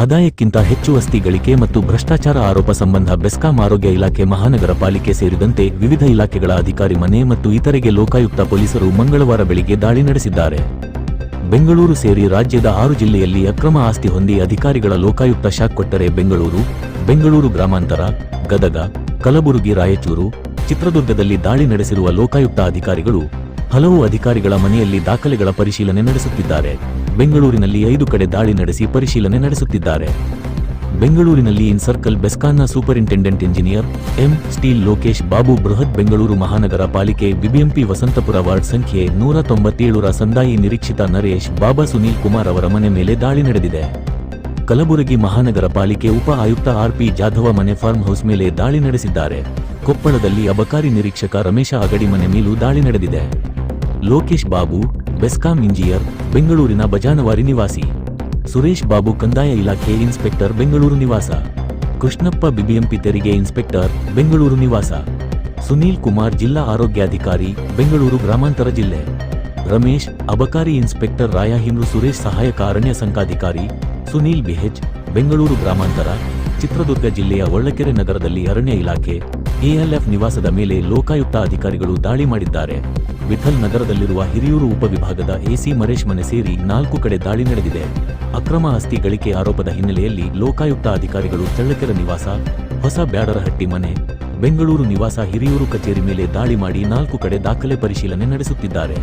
ಆದಾಯಕ್ಕಿಂತ ಹೆಚ್ಚು ವಸ್ತಿ ಗಳಿಕೆ ಮತ್ತು ಭ್ರಷ್ಟಾಚಾರ ಆರೋಪ ಸಂಬಂಧ ಬೆಸ್ಕಾಂ ಆರೋಗ್ಯ ಇಲಾಖೆ ಮಹಾನಗರ ಪಾಲಿಕೆ ಸೇರಿದಂತೆ ವಿವಿಧ ಇಲಾಖೆಗಳ ಅಧಿಕಾರಿ ಮನೆ ಮತ್ತು ಇತರೆಗೆ ಲೋಕಾಯುಕ್ತ ಪೊಲೀಸರು ಮಂಗಳವಾರ ಬೆಳಿಗ್ಗೆ ದಾಳಿ ನಡೆಸಿದ್ದಾರೆ. ಬೆಂಗಳೂರು ಸೇರಿ ರಾಜ್ಯದ ಆರು ಜಿಲ್ಲೆಯಲ್ಲಿ ಅಕ್ರಮ ಆಸ್ತಿ ಹೊಂದಿ ಅಧಿಕಾರಿಗಳ ಲೋಕಾಯುಕ್ತ ಶಾಕ್ ಕೊಟ್ಟರೆ ಬೆಂಗಳೂರು ಬೆಂಗಳೂರು ಗ್ರಾಮಾಂತರ, ಗದಗ, ಕಲಬುರಗಿ, ರಾಯಚೂರು, ಚಿತ್ರದುರ್ಗದಲ್ಲಿ ದಾಳಿ ನಡೆಸಿರುವ ಲೋಕಾಯುಕ್ತ ಅಧಿಕಾರಿಗಳು ಹಲವು ಅಧಿಕಾರಿಗಳ ಮನೆಯಲ್ಲಿ ದಾಖಲೆಗಳ ಪರಿಶೀಲನೆ ನಡೆಸುತ್ತಿದ್ದಾರೆ. ಬೆಂಗಳೂರಿನಲ್ಲಿ ಐದು ಕಡೆ ದಾಳಿ ನಡೆಸಿ ಪರಿಶೀಲನೆ ನಡೆಸುತ್ತಿದ್ದಾರೆ. ಬೆಂಗಳೂರಿನಲ್ಲಿ ಇನ್ ಸರ್ಕಲ್ ಬೆಸ್ಕಾನ್ನ ಸೂಪರಿಂಟೆಂಡೆಂಟ್ ಇಂಜಿನಿಯರ್ ಎಂ. ಸ್ಟೀಲ್ ಲೋಕೇಶ್, ಬಾಬು ಬೃಹತ್ ಬೆಂಗಳೂರು ಮಹಾನಗರ ಪಾಲಿಕೆ ಬಿಬಿಎಂಪಿ ವಸಂತಪುರ ವಾರ್ಡ್ ಸಂಖ್ಯೆ ನೂರ ತೊಂಬತ್ತೇಳರ ಸಂದಾಯಿ ನಿರೀಕ್ಷಿತ ನರೇಶ್, ಬಾಬಾ ಸುನೀಲ್ ಕುಮಾರ್ ಅವರ ಮನೆ ಮೇಲೆ ದಾಳಿ ನಡೆದಿದೆ. ಕಲಬುರಗಿ ಮಹಾನಗರ ಪಾಲಿಕೆ ಉಪ ಆಯುಕ್ತ ಆರ್ಪಿ ಜಾಧವ ಮನೆ ಫಾರ್ಮ್ ಹೌಸ್ ಮೇಲೆ ದಾಳಿ ನಡೆಸಿದ್ದಾರೆ. ಕೊಪ್ಪಳದಲ್ಲಿ ಅಬಕಾರಿ ನಿರೀಕ್ಷಕ ರಮೇಶ ಅಗಡಿ ಮನೆ ಮೇಲೂ ದಾಳಿ ನಡೆದಿದೆ. ಲೋಕೇಶ್, ಬಾಬು ಬೆಸ್ಕಾಂ ಇಂಜಿನಿಯರ್, ಬೆಂಗಳೂರಿನ ಬಜಾನವಾರಿ ನಿವಾಸಿ. ಸುರೇಶ್ ಬಾಬು ಕಂದಾಯ ಇಲಾಖೆ ಇನ್ಸ್ಪೆಕ್ಟರ್, ಬೆಂಗಳೂರು ನಿವಾಸ. ಕೃಷ್ಣಪ್ಪ ಬಿಬಿಎಂಪಿ ತೆರಿಗೆ ಇನ್ಸ್ಪೆಕ್ಟರ್, ಬೆಂಗಳೂರು ನಿವಾಸ. ಸುನೀಲ್ ಕುಮಾರ್ ಜಿಲ್ಲಾ ಆರೋಗ್ಯಾಧಿಕಾರಿ, ಬೆಂಗಳೂರು ಗ್ರಾಮಾಂತರ ಜಿಲ್ಲೆ. ರಮೇಶ್, ಅಬಕಾರಿ ಇನ್ಸ್ಪೆಕ್ಟರ್ ರಾಯಹಿಮ್ರು ಸುರೇಶ್ ಸಹಾಯಕ ಅರಣ್ಯ ಸಂಘಾಧಿಕಾರಿ ಸುನೀಲ್ ಬಿಹೆಚ್ ಬೆಂಗಳೂರು ಗ್ರಾಮಾಂತರ. ಚಿತ್ರದುರ್ಗ ಜಿಲ್ಲೆಯ ಒಳ್ಳಕೆರೆ ನಗರದಲ್ಲಿ ಅರಣ್ಯ ಇಲಾಖೆ, ಎಎಲ್ಎಫ್ ನಿವಾಸದ ಮೇಲೆ ಲೋಕಾಯುಕ್ತ ಅಧಿಕಾರಿಗಳು ದಾಳಿ ಮಾಡಿದ್ದಾರೆ. ವಿಠಲ್ ನಗರದಲ್ಲಿರುವ ಹಿರಿಯೂರು ಉಪವಿಭಾಗದ ಎಸಿ ಮರೇಶ್ ಮನೆ ಸೇರಿ ನಾಲ್ಕು ಕಡೆ ದಾಳಿ ನಡೆದಿದೆ. ಅಕ್ರಮ ಆಸ್ತಿ ಗಳಿಕೆ ಆರೋಪದ ಹಿನ್ನೆಲೆಯಲ್ಲಿ ಲೋಕಾಯುಕ್ತ ಅಧಿಕಾರಿಗಳು ಚಳ್ಳಕೆರೆ ನಿವಾಸ, ಹೊಸ ಬ್ಯಾಡರಹಟ್ಟಿ ಮನೆ, ಬೆಂಗಳೂರು ನಿವಾಸ ಹಿರಿಯೂರು ಕಚೇರಿ ಮೇಲೆ ದಾಳಿ ಮಾಡಿ ನಾಲ್ಕು ಕಡೆ ದಾಖಲೆ ಪರಿಶೀಲನೆ ನಡೆಸುತ್ತಿದ್ದಾರೆ.